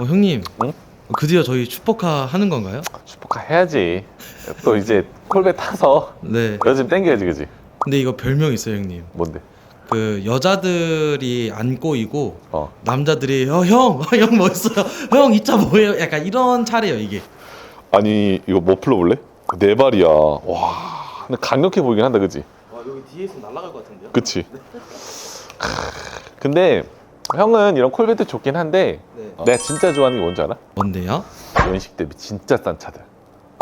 어, 형님. 응? 드디어 저희 슈퍼카 하는 건가요? 슈퍼카 해야지. 또 이제 콜베 타서 네. 요즘 땡겨야지, 그지? 근데 이거 별명 있어요, 형님. 뭔데? 그 여자들이 안 꼬이고 어. 남자들이 어, 형, 형 멋있어요. 형 이 차 뭐예요? 약간 이런 차래요, 이게. 아니 이거 뭐 풀러볼래? 네 발이야. 와. 근데 강력해 보이긴 한다, 그지? 와, 여기 뒤에서 날아갈 것 같은데요? 그치? 크, 근데 형은 이런 콜베트 좋긴 한데 네. 내가 진짜 좋아하는 게 뭔지 알아? 뭔데요? 연식 대비 진짜 싼 차들.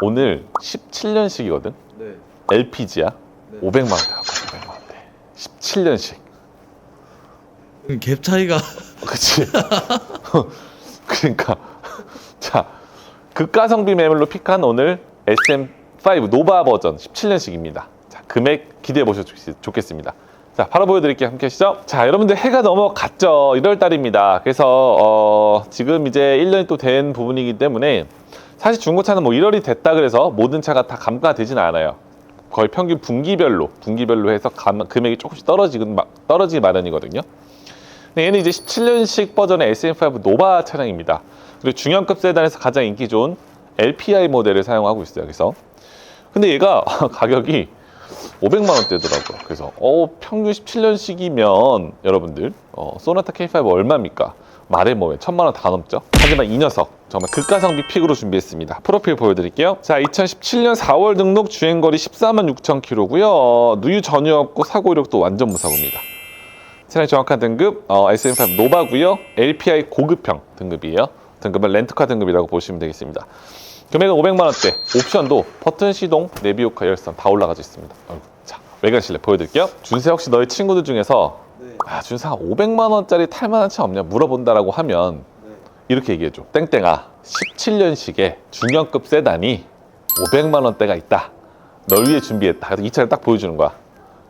오늘 17년식이거든. 네. LPG야. 네. 500만 원대 갖고 500만 원대. 17년식. 갭 차이가 그치? 그러니까 자 극가성비 매물로 픽한 오늘 SM5 노바 버전 17년식입니다. 자 금액 기대해 보셔도 좋- 좋겠습니다. 자 바로 보여드릴게요. 함께 하시죠. 자 여러분들 해가 넘어갔죠. 1월 달입니다. 그래서 어, 지금 이제 1년이 또 된 부분이기 때문에 사실 중고차는 뭐 1월이 됐다 그래서 모든 차가 다 감가되진 않아요. 거의 평균 분기별로 분기별로 해서 감- 금액이 조금씩 떨어지긴 마- 떨어지기 마련이거든요. 네, 얘는 이제 17년식 버전의 SM5 노바 차량입니다. 그리고 중형급 세단에서 가장 인기 좋은 LPI 모델을 사용하고 있어요. 그래서 근데 얘가 가격이 500만 원대더라고요. 그래서 어, 평균 17년식이면 여러분들 어, 소나타 K5 얼마입니까? 말해 뭐해 천만 원 다 넘죠. 하지만 이 녀석 정말 극가성비 픽으로 준비했습니다. 프로필 보여드릴게요. 자, 2017년 4월 등록 주행거리 14만 6천 킬로고요. 어, 누유 전혀 없고 사고 이력도 완전 무사고입니다. 차량 정확한 등급 어, SM5 노바고요. LPI 고급형 등급이에요. 등급은 렌트카 등급이라고 보시면 되겠습니다. 금액은 500만 원대. 옵션도 버튼 시동, 내비오카 열선 다 올라가져 있습니다. 어이구, 자, 외관 실내 보여드릴게요. 준세 혹시 너희 친구들 중에서 네. 아, 준세 한 500만 원짜리 탈만한 차 없냐 물어본다라고 하면 네. 이렇게 얘기해줘. 땡땡아, 17년식의 중형급 세단이 500만 원대가 있다. 널 위해 준비했다. 이 차를 딱 보여주는 거야.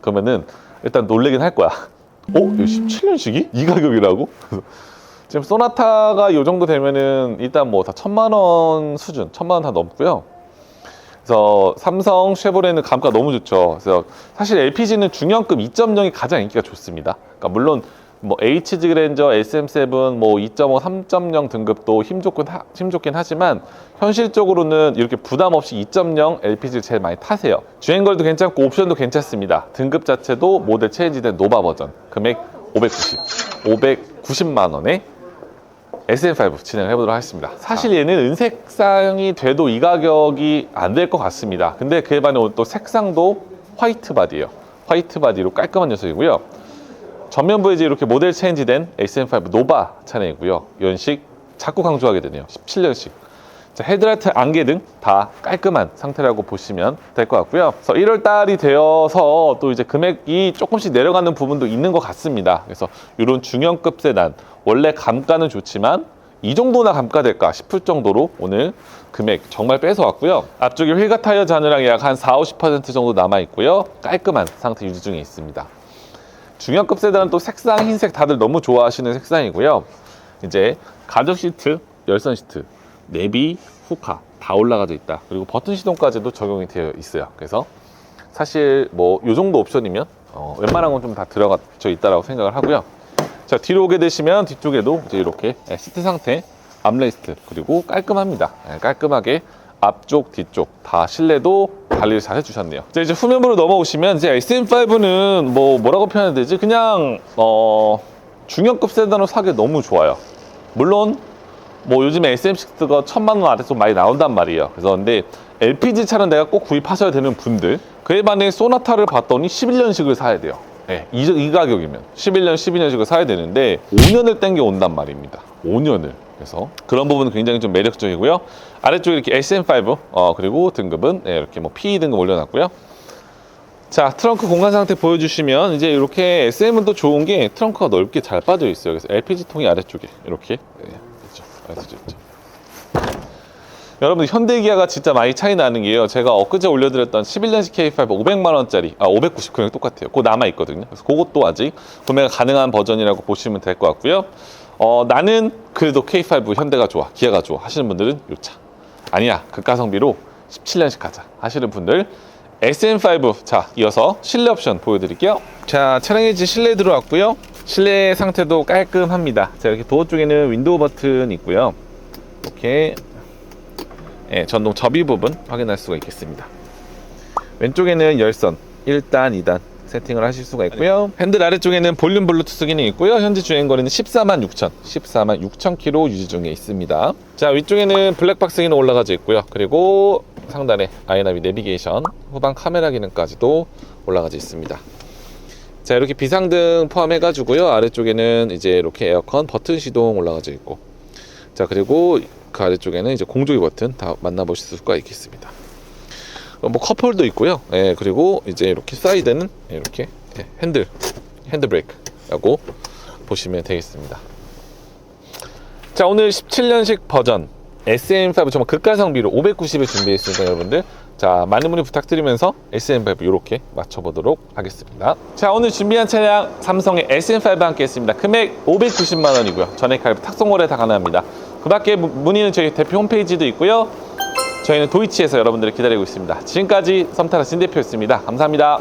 그러면은 일단 놀래긴 할 거야. 어? 이거 17년식이? 이 가격이라고? 지금 소나타가 이 정도 되면은 일단 뭐 다 천만 원 수준, 천만 원 다 넘고요. 그래서 삼성, 쉐보레는 감가 너무 좋죠. 그래서 사실 LPG는 중형급 2.0이 가장 인기가 좋습니다. 그러니까 물론 뭐 HG 그랜저, SM7, 뭐 2.5, 3.0 등급도 힘 좋긴, 하, 힘 좋긴 하지만 현실적으로는 이렇게 부담 없이 2.0 LPG를 제일 많이 타세요. 주행거리도 괜찮고 옵션도 괜찮습니다. 등급 자체도 모델 체인지된 노바 버전 금액 590, 590만 원에 SM5 진행을 해보도록 하겠습니다. 사실 얘는 은색상이 돼도 이 가격이 안 될 것 같습니다. 근데 그에 반해 오늘 또 색상도 화이트 바디예요. 화이트 바디로 깔끔한 녀석이고요. 전면부에 이제 이렇게 모델 체인지된 SM5 노바 차량이고요. 연식 자꾸 강조하게 되네요. 17년식. 자, 헤드라이트 안개 등 다 깔끔한 상태라고 보시면 될 것 같고요. 그래서 1월 달이 되어서 또 이제 금액이 조금씩 내려가는 부분도 있는 것 같습니다. 그래서 이런 중형급 세단 원래 감가는 좋지만 이 정도나 감가될까 싶을 정도로 오늘 금액 정말 뺏어왔고요. 앞쪽에 휠과 타이어 잔유량이 약한 4, 50% 정도 남아 있고요. 깔끔한 상태 유지 중에 있습니다. 중형급 세단은 또 색상 흰색 다들 너무 좋아하시는 색상이고요. 이제 가죽 시트, 열선 시트, 내비, 후카 다 올라가져 있다. 그리고 버튼 시동까지도 적용이 되어 있어요. 그래서 사실 뭐 이 정도 옵션이면 어, 웬만한 건 좀 다 들어가져 있다라고 생각을 하고요. 자 뒤로 오게 되시면 뒤쪽에도 이제 이렇게 예, 시트 상태, 암레스트 그리고 깔끔합니다. 예, 깔끔하게 앞쪽, 뒤쪽 다 실내도 관리를 잘 해주셨네요. 자, 이제 후면부로 넘어오시면 이제 SM5는 뭐 뭐라고 표현해야 되지? 그냥 어 중형급 세단으로 사기 너무 좋아요. 물론 뭐 요즘에 SM6가 천만 원 아래서 많이 나온단 말이에요. 그래서 근데 LPG 차는 내가 꼭 구입하셔야 되는 분들 그에 반해 소나타를 봤더니 11년식을 사야 돼요. 네, 이, 이 가격이면 11년, 12년식을 사야 되는데 5년을 땡겨 온단 말입니다. 5년을. 그래서 그런 부분은 굉장히 좀 매력적이고요. 아래쪽에 이렇게 SM5 어, 그리고 등급은 네, 이렇게 뭐 PE 등급 올려놨고요. 자 트렁크 공간 상태 보여주시면 이제 이렇게 SM은 또 좋은 게 트렁크가 넓게 잘 빠져 있어요. 그래서 LPG 통이 아래쪽에 이렇게 네. 있죠. 여러분 현대기아가 진짜 많이 차이 나는 게요. 제가 엊그제 올려드렸던 11년식 K5 500만 원짜리, 아 590 그냥 똑같아요. 그거 남아 있거든요. 그래서 그것도 아직 구매가 가능한 버전이라고 보시면 될 것 같고요. 어 나는 그래도 K5 현대가 좋아, 기아가 좋아 하시는 분들은 요 차. 아니야, 극가성비로 17년식 가자 하시는 분들 SM5 자 이어서 실내 옵션 보여드릴게요. 자 차량에 이제 실내 들어왔고요. 실내 상태도 깔끔합니다. 자 이렇게 도어 쪽에는 윈도우 버튼 있고요. 이렇게 예, 전동 접이 부분 확인할 수가 있겠습니다. 왼쪽에는 열선 1단, 2단 세팅을 하실 수가 있고요. 핸들 아래쪽에는 볼륨 블루투스 기능이 있고요. 현재 주행 거리는 14만 6천, 14만 6천 킬로 유지 중에 있습니다. 자, 위쪽에는 블랙박스 기능 올라가져 있고요. 그리고 상단에 아이나비 내비게이션, 후방 카메라 기능까지도 올라가져 있습니다. 자, 이렇게 비상등 포함해 가지고요. 아래쪽에는 이제 이렇게 에어컨 버튼 시동 올라가져 있고 자, 그리고 그 아래쪽에는 이제 공조기 버튼 다 만나보실 수가 있겠습니다. 어, 뭐 컵홀도 있고요. 예, 그리고 이제 이렇게 사이드는 이렇게 예, 핸들, 핸드 브레이크라고 보시면 되겠습니다. 자, 오늘 17년식 버전 SM5 정말 극가 성비로 590을 준비했으니까 여러분들 자, 많은 문의 부탁드리면서 SM5 이렇게 맞춰보도록 하겠습니다. 자, 오늘 준비한 차량 삼성의 SM5 함께 했습니다. 금액 590만 원이고요. 전액 할부 탁송거래 다 가능합니다. 그 밖에 무- 문의는 저희 대표 홈페이지도 있고요. 저희는 도이치에서 여러분들을 기다리고 있습니다. 지금까지 썸타라 신 대표였습니다. 감사합니다.